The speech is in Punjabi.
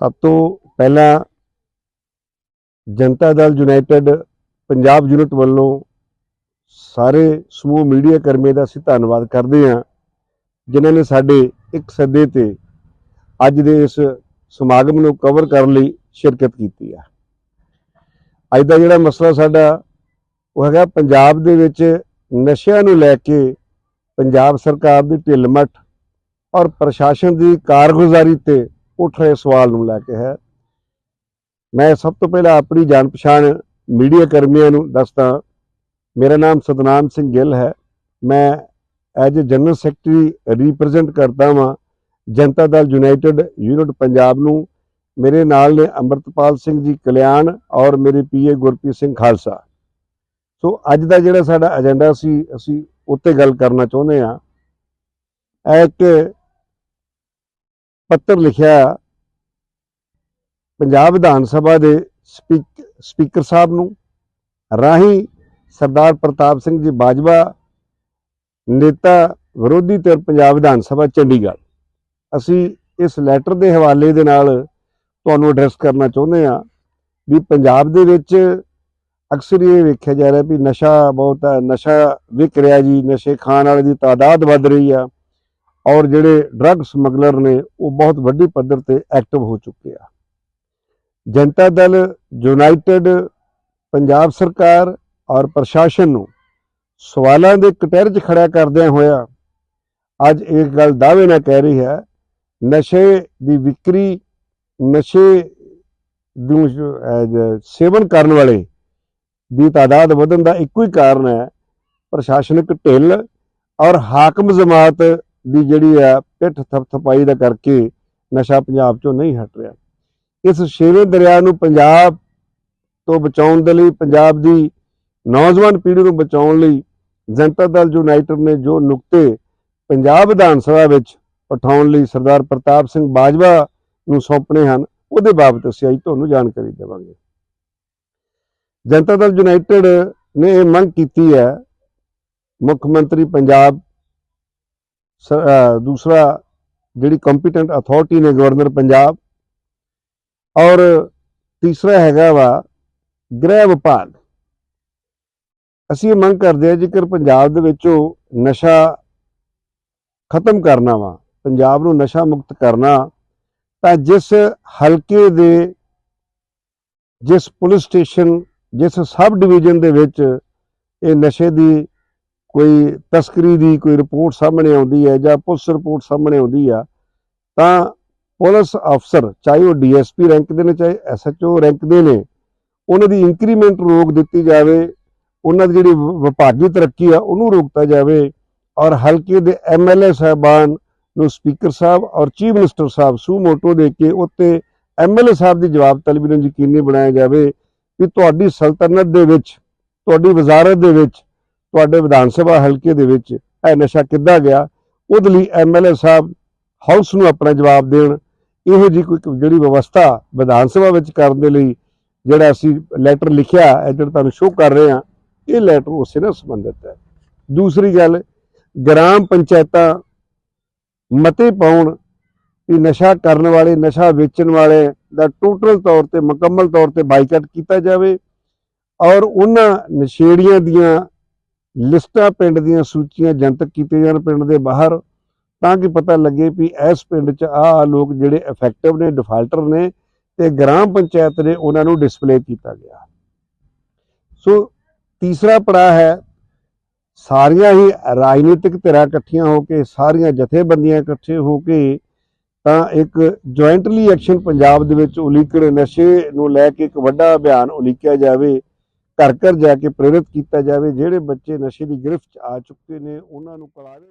ਸਭ ਤੋਂ ਪਹਿਲਾਂ ਜਨਤਾ ਦਲ ਯੂਨਾਈਟਿਡ ਪੰਜਾਬ ਯੂਨਿਟ ਵੱਲੋਂ ਸਾਰੇ ਸਮੂਹ ਮੀਡੀਆ ਕਰਮੀਆਂ ਦਾ ਅਸੀਂ ਧੰਨਵਾਦ ਕਰਦੇ ਹਾਂ, ਜਿਨ੍ਹਾਂ ਨੇ ਸਾਡੇ ਇੱਕ ਸੱਦੇ ਤੇ ਅੱਜ ਦੇ ਇਸ ਸਮਾਗਮ ਨੂੰ ਕਵਰ ਕਰਨ ਲਈ ਸ਼ਿਰਕਤ ਕੀਤੀ ਹੈ ਅੱਜ ਦਾ ਜਿਹੜਾ ਮਸਲਾ ਸਾਡਾ ਉਹ ਹੈਗਾ ਪੰਜਾਬ ਦੇ ਵਿੱਚ ਨਸ਼ਿਆਂ ਨੂੰ ਲੈ ਕੇ ਪੰਜਾਬ ਸਰਕਾਰ ਦੀ ਢਿੱਲਮੱਠ ਔਰ ਪ੍ਰਸ਼ਾਸਨ ਦੀ ਕਾਰਗੁਜ਼ਾਰੀ ਤੇ ਉੱਠ ਰਹੇ ਸਵਾਲ ਨੂੰ ਲੈ ਕੇ ਹੈ। ਮੈਂ ਸਭ ਤੋਂ ਪਹਿਲਾਂ ਆਪਣੀ ਜਾਣ ਪਛਾਣ ਮੀਡੀਆ ਕਰਮੀਆਂ ਨੂੰ ਦੱਸਦਾ, ਮੇਰਾ ਨਾਮ ਸਤਨਾਮ ਸਿੰਘ ਗਿੱਲ ਹੈ। ਮੈਂ ਐਜ ਜਨਰਲ ਸੈਕਟਰੀ ਰਿਪਰੈਜ਼ੈਂਟ ਕਰਦਾ ਹਾਂ ਜਨਤਾ ਦਲ ਯੂਨਾਈਟਿਡ ਯੂਨਿਟ ਪੰਜਾਬ ਨੂੰ। ਮੇਰੇ ਨਾਲ ਨੇ ਅੰਮ੍ਰਿਤਪਾਲ ਸਿੰਘ ਜੀ ਕਲਿਆਣ ਔਰ ਮੇਰੇ ਪੀਏ ਗੁਰਪ੍ਰੀਤ ਸਿੰਘ ਖਾਲਸਾ। ਸੋ ਅੱਜ ਦਾ ਜਿਹੜਾ ਸਾਡਾ ਏਜੰਡਾ ਸੀ, ਅਸੀਂ ਉੱਤੇ ਗੱਲ ਕਰਨਾ ਚਾਹੁੰਦੇ ਹਾਂ। ਇਹ ਇੱਕ ਪੱਤਰ ਲਿਖਿਆ ਪੰਜਾਬ ਵਿਧਾਨ ਸਭਾ ਦੇ ਸਪੀਕ- ਸਪੀਕਰ ਸਾਹਿਬ ਨੂੰ ਰਾਹੀਂ ਸਰਦਾਰ ਪ੍ਰਤਾਪ ਸਿੰਘ ਜੀ ਬਾਜਵਾ, ਨੇਤਾ ਵਿਰੋਧੀ ਧਿਰ ਪੰਜਾਬ ਵਿਧਾਨ ਸਭਾ, ਚੰਡੀਗੜ੍ਹ। ਅਸੀਂ ਇਸ ਲੈਟਰ ਦੇ ਹਵਾਲੇ ਦੇ ਨਾਲ ਤੁਹਾਨੂੰ ਐਡਰੈਸ ਕਰਨਾ ਚਾਹੁੰਦੇ ਹਾਂ ਵੀ ਪੰਜਾਬ ਦੇ ਵਿੱਚ ਅਕਸਰ ਇਹ ਵੇਖਿਆ ਜਾ ਰਿਹਾ ਵੀ ਨਸ਼ਾ ਬਹੁਤ ਹੈ, ਨਸ਼ਾ ਵਿਕ ਰਿਹਾ ਜੀ, ਨਸ਼ੇ ਖਾਣ ਵਾਲੇ ਦੀ ਤਾਦਾਦ ਵੱਧ ਰਹੀ ਆ। ਔਰ ਜਿਹੜੇ ਡਰੱਗ ਸਮਗਲਰ ਨੇ, ਉਹ ਬਹੁਤ ਵੱਡੀ ਪੱਧਰ ਤੇ ਐਕਟਿਵ ਹੋ ਚੁੱਕੇ ਆ। ਜਨਤਾ ਦਲ ਯੂਨਾਈਟਿਡ ਪੰਜਾਬ ਸਰਕਾਰ ਔਰ ਪ੍ਰਸ਼ਾਸਨ ਨੂੰ ਸਵਾਲਾਂ ਦੇ ਕਟਹਿਰੇ 'ਚ ਖੜਾ ਕਰਦਿਆਂ ਹੋਇਆ ਅੱਜ ਇੱਕ ਗੱਲ ਦਾਅਵੇ ਨਾਲ ਕਹਿ ਰਹੀ ਹੈ, ਨਸ਼ੇ ਦੀ ਵਿਕਰੀ, ਨਸ਼ੇ ਨੂੰ ਸੇਵਨ ਕਰਨ ਵਾਲੇ ਦੀ ਤਾਦਾਦ ਵਧਣ ਦਾ ਇੱਕੋ ਹੀ ਕਾਰਨ ਹੈ ਪ੍ਰਸ਼ਾਸਨਿਕ ਢਿੱਲ ਔਰ ਹਾਕਮ ਜਮਾਤ ਦੀ ਜਿਹੜੀ ਆ ਪਿੱਠ ਥਪਥਪਾਈ ਦਾ ਕਰਕੇ ਨਸ਼ਾ ਪੰਜਾਬ ਚੋਂ ਨਹੀਂ ਹਟ ਰਿਹਾ। ਇਸ ਛੇਵੇਂ ਦਰਿਆ ਨੂੰ ਪੰਜਾਬ ਤੋਂ ਬਚਾਉਣ ਦੇ ਲਈ, ਪੰਜਾਬ ਦੀ ਨੌਜਵਾਨ ਪੀੜ੍ਹੀ ਨੂੰ ਬਚਾਉਣ ਲਈ ਜਨਤਾ ਦਲ ਯੂਨਾਈਟਿਡ ਨੇ ਜੋ ਨੁਕਤੇ ਪੰਜਾਬ ਵਿਧਾਨ ਸਭਾ ਵਿੱਚ ਉਠਾਉਣ ਲਈ ਸਰਦਾਰ ਪ੍ਰਤਾਪ ਸਿੰਘ ਬਾਜਵਾ ਨੂੰ ਸੌਂਪਣੇ ਹਨ, ਉਹਦੇ ਬਾਬਤ ਅਸੀਂ ਅੱਜ ਤੁਹਾਨੂੰ ਜਾਣਕਾਰੀ ਦੇਵਾਂਗੇ। ਜਨਤਾ ਦਲ ਯੂਨਾਈਟਿਡ ਨੇ ਇਹ ਮੰਗ ਕੀਤੀ ਹੈ, ਮੁੱਖ ਮੰਤਰੀ ਪੰਜਾਬ ਦੂਸਰਾ ਜਿਹੜੀ ਕੰਪੀਟੈਂਟ ਅਥਾਰਟੀ ਨੇ ਗਵਰਨਰ ਪੰਜਾਬ ਔਰ ਤੀਸਰਾ ਹੈਗਾ ਵਾ ਗ੍ਰਹਿ ਵਿਭਾਗ। ਅਸੀਂ ਇਹ ਮੰਗ ਕਰਦੇ ਹਾਂ ਜੇਕਰ ਪੰਜਾਬ ਦੇ ਵਿੱਚੋਂ ਨਸ਼ਾ ਖਤਮ ਕਰਨਾ ਵਾ, ਪੰਜਾਬ ਨੂੰ ਨਸ਼ਾ ਮੁਕਤ ਕਰਨਾ, ਤਾਂ ਜਿਸ ਹਲਕੇ ਦੇ, ਜਿਸ ਪੁਲਿਸ ਸਟੇਸ਼ਨ, ਜਿਸ ਸਬ ਡਿਵੀਜ਼ਨ ਦੇ ਵਿੱਚ ਇਹ ਨਸ਼ੇ ਦੀ ਕੋਈ ਤਸਕਰੀ ਦੀ ਕੋਈ ਰਿਪੋਰਟ ਸਾਹਮਣੇ ਆਉਂਦੀ ਹੈ ਜਾਂ ਪੁਲਿਸ ਰਿਪੋਰਟ ਸਾਹਮਣੇ ਆਉਂਦੀ ਆ, ਤਾਂ ਪੁਲਿਸ ਅਫਸਰ, ਚਾਹੇ ਉਹ ਡੀਐਸਪੀ ਰੈਂਕ ਦੇ ਨੇ, ਚਾਹੇ ਐਸਐਚਓ ਰੈਂਕ ਦੇ ਨੇ, ਉਹਨਾਂ ਦੀ ਇੰਕਰੀਮੈਂਟ ਰੋਕ ਦਿੱਤੀ ਜਾਵੇ, ਉਹਨਾਂ ਦੀ ਜਿਹੜੀ ਵਿਭਾਗੀ ਤਰੱਕੀ ਆ, ਉਹਨੂੰ ਰੋਕਤਾ ਜਾਵੇ ਔਰ ਹਲਕੇ ਦੇ ਐਮਐਲਏ ਸਾਹਿਬਾਨ ਨੂੰ ਸਪੀਕਰ ਸਾਹਿਬ ਔਰ ਚੀਫ ਮਿਨਿਸਟਰ ਸਾਹਿਬ ਸੂ ਮੋਟੋ ਦੇ ਕੇ ਉੱਤੇ ਐਮਐਲਏ ਸਾਹਿਬ ਦੀ ਜਵਾਬ ਤਲਬੀ ਨੂੰ ਯਕੀਨੀ ਬਣਾਇਆ ਜਾਵੇ ਕਿ ਤੁਹਾਡੀ ਸਲਤਨਤ ਦੇ ਵਿੱਚ, ਤੁਹਾਡੀ ਵਜ਼ਾਰਤ ਦੇ ਵਿੱਚ ਤੁਹਾਡੇ ਵਿਧਾਨ ਸਭਾ ਹਲਕੇ ਦੇ ਵਿੱਚ ਇਹ ਨਸ਼ਾ ਕਿੱਦਾਂ ਗਿਆ? ਉਹਦੇ ਲਈ ਐਮਐਲਏ ਸਾਹਿਬ ਹਾਊਸ ਨੂੰ ਆਪਣਾ ਜਵਾਬ ਦੇਣ। ਇਹੋ ਜੀ ਕੋਈ ਜਿਹੜੀ ਵਿਵਸਥਾ ਵਿਧਾਨ ਸਭਾ ਵਿੱਚ ਕਰਨ ਦੇ ਲਈ ਜਿਹੜਾ ਅਸੀਂ ਲੈਟਰ ਲਿਖਿਆ ਹੈ ਜਿਹੜਾ ਤੁਹਾਨੂੰ ਸ਼ੋਅ ਕਰ ਰਹੇ ਹਾਂ, ਇਹ ਲੈਟਰ ਉਸੇ ਨਾਲ ਸੰਬੰਧਿਤ ਹੈ। ਦੂਸਰੀ ਗੱਲ, ਗ੍ਰਾਮ ਪੰਚਾਇਤਾਂ ਮਤੇ ਪਾਉਣ ਕਿ ਨਸ਼ਾ ਕਰਨ ਵਾਲੇ, ਨਸ਼ਾ ਵੇਚਣ ਵਾਲੇ ਦਾ ਟੋਟਲ ਤੌਰ ਤੇ ਮੁਕੰਮਲ ਤੌਰ ਤੇ ਬਾਈਕਾਟ ਕੀਤਾ ਜਾਵੇ ਔਰ ਉਹਨਾਂ ਨਸ਼ੇੜੀਆਂ ਦੀਆਂ ਲਿਸਟਾਂ ਪਿੰਡ ਦੀਆਂ ਸੂਚੀਆਂ ਜਨਤਕ ਕੀਤੀਆਂ ਜਾਣ ਪਿੰਡ ਦੇ ਬਾਹਰ, ਤਾਂ ਕਿ ਪਤਾ ਲੱਗੇ ਵੀ ਇਸ ਪਿੰਡ 'ਚ ਆਹ ਲੋਕ ਜਿਹੜੇ ਇਫੈਕਟਿਵ ਨੇ ਡਿਫਾਲਟਰ ਨੇ ਤੇ ਗ੍ਰਾਮ ਪੰਚਾਇਤ ਨੇ ਉਹਨਾਂ ਨੂੰ ਡਿਸਪਲੇ ਕੀਤਾ ਗਿਆ। ਸੋ ਤੀਸਰਾ ਪੜਾਅ ਹੈ, ਸਾਰੀਆਂ ਹੀ ਰਾਜਨੀਤਿਕ ਧਿਰਾਂ ਇਕੱਠੀਆਂ ਹੋ ਕੇ, ਸਾਰੀਆਂ ਜਥੇਬੰਦੀਆਂ ਇਕੱਠੇ ਹੋ ਕੇ ਤਾਂ ਇੱਕ ਜੁਆਇੰਟਲੀ ਐਕਸ਼ਨ ਪੰਜਾਬ ਦੇ ਵਿੱਚ ਉਲੀਕੜ ਨਸ਼ੇ ਨੂੰ ਲੈ ਕੇ ਇੱਕ ਵੱਡਾ ਅਭਿਆਨ ਉਲੀਕਿਆ ਜਾਵੇ ਘਰ ਘਰ ਜਾ ਕੇ ਪ੍ਰੇਰਿਤ ਕੀਤਾ ਜਾਵੇ, ਜਿਹੜੇ ਬੱਚੇ ਨਸ਼ੇ ਦੀ ਗ੍ਰਿਫਤ 'ਚ ਆ ਚੁੱਕੇ ਨੇ, ਉਹਨਾਂ ਨੂੰ ਕਲਾਵੇ